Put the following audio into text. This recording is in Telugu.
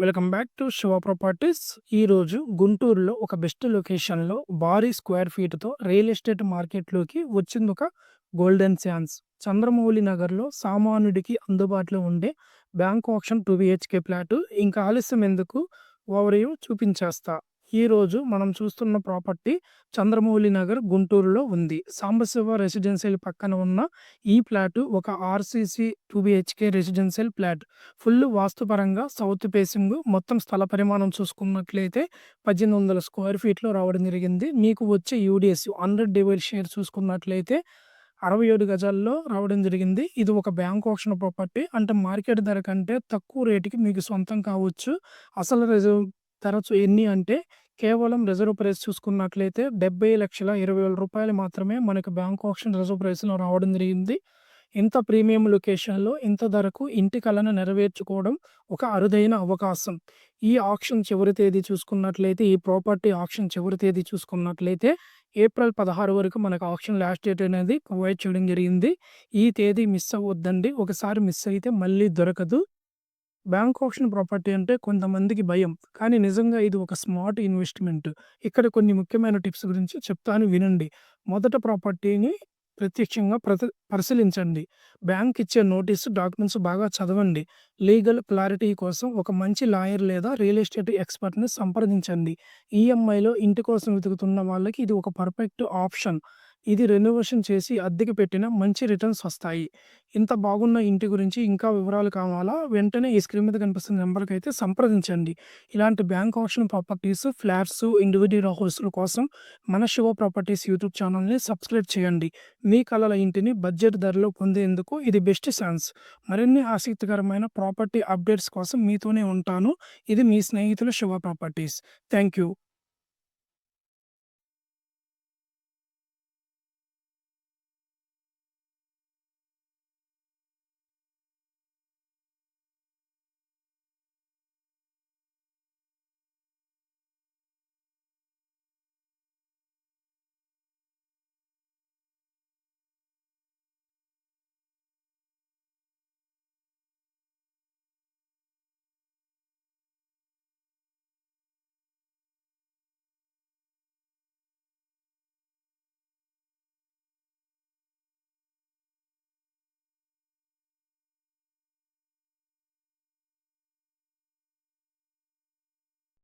Welcome back to Shiva properties. ఈరోజు గుంటూరులో ఒక బెస్ట్ లొకేషన్లో భారీ స్క్వేర్ ఫీట్తో రియల్ ఎస్టేట్ మార్కెట్లోకి వచ్చింది ఒక గోల్డెన్ ఛాన్స్. చంద్రమౌళి నగర్లో సామాన్యుడికి అందుబాటులో ఉండే bank option two BHK flat. ఇంకా ఆలస్యం ఎందుకు? ఓవరియూ చూపించేస్తా. ఈరోజు మనం చూస్తున్న ప్రాపర్టీ చంద్రమౌళి నగర్ గుంటూరులో ఉంది. సాంబశివ రెసిడెన్షియల్ పక్కన ఉన్న ఈ ఫ్లాట్ ఒక RCC two BHK residential flat. Full వాస్తుపరంగా south facing మొత్తం స్థల పరిమాణం చూసుకున్నట్లయితే పద్దెనిమిది వందల స్క్వేర్ ఫీట్లో రావడం జరిగింది. మీకు వచ్చే యూడిఎస్ హండ్రెడ్ డివైడ్ షేర్ చూసుకున్నట్లయితే అరవై ఏడు గజాల్లో రావడం జరిగింది. ఇది ఒక బ్యాంక్ ఆప్షన్ ప్రాపర్టీ. అంటే మార్కెట్ ధర కంటే తక్కువ రేటుకి మీకు సొంతం కావచ్చు. అసలు రిజర్వ్ తరచు ఎన్ని అంటే కేవలం రిజర్వ్ ప్రైస్ చూసుకున్నట్లయితే డెబ్బై లక్షల ఇరవై వేల రూపాయలు మాత్రమే మనకు బ్యాంక్ ఆప్షన్ రిజర్వ్ ప్రైస్లో రావడం జరిగింది. ఇంత ప్రీమియం లొకేషన్లో ఇంత ధరకు ఇంటి కళను నెరవేర్చుకోవడం ఒక అరుదైన అవకాశం. ఈ ఆప్షన్ చివరి తేదీ చూసుకున్నట్లయితే ఈ ప్రాపర్టీ ఆప్షన్ చివరి తేదీ చూసుకున్నట్లయితే ఏప్రిల్ పదహారు వరకు మనకు ఆప్షన్ లాస్ట్ డేట్ అనేది ప్రొవైడ్ చేయడం జరిగింది. ఈ తేదీ మిస్ అవ్వద్దండి. ఒకసారి మిస్ అయితే మళ్ళీ దొరకదు. బ్యాంక్ ఆప్షన్ ప్రాపర్టీ అంటే కొంతమందికి భయం. కానీ నిజంగా ఇది ఒక స్మార్ట్ ఇన్వెస్ట్మెంట్. ఇక్కడ కొన్ని ముఖ్యమైన టిప్స్ గురించి చెప్తాను వినండి. మొదట ప్రాపర్టీని ప్రత్యక్షంగా ప్రతి పరిశీలించండి. బ్యాంక్ ఇచ్చే నోటీసు డాక్యుమెంట్స్ బాగా చదవండి. లీగల్ క్లారిటీ కోసం ఒక మంచి లాయర్ లేదా రియల్ ఎస్టేట్ ఎక్స్పర్ట్ని సంప్రదించండి. ఈఎంఐలో ఇంటి కోసం వెతుకుతున్న వాళ్ళకి ఇది ఒక పర్ఫెక్ట్ ఆప్షన్. ఇది రెనోవేషన్ చేసి అద్దెకి పెట్టిన మంచి రిటర్న్స్ వస్తాయి. ఇంత బాగున్న ఇంటి గురించి ఇంకా వివరాలు కావాలా? వెంటనే ఈ స్క్రీన్ మీద కనిపిస్తున్న నెంబర్కి అయితే సంప్రదించండి. ఇలాంటి bank option properties flats individual హౌస్ల కోసం మన శివ ప్రాపర్టీస్ యూట్యూబ్ ఛానల్ని సబ్స్క్రైబ్ చేయండి. మీ కళల ఇంటిని బడ్జెట్ ధరలో పొందేందుకు ఇది బెస్ట్ ఛాన్స్ మరిన్ని ఆసక్తికరమైన ప్రాపర్టీ అప్డేట్స్ కోసం మీతోనే ఉంటాను. ఇది మీ స్నేహితుల శివ ప్రాపర్టీస్ థ్యాంక్ యూ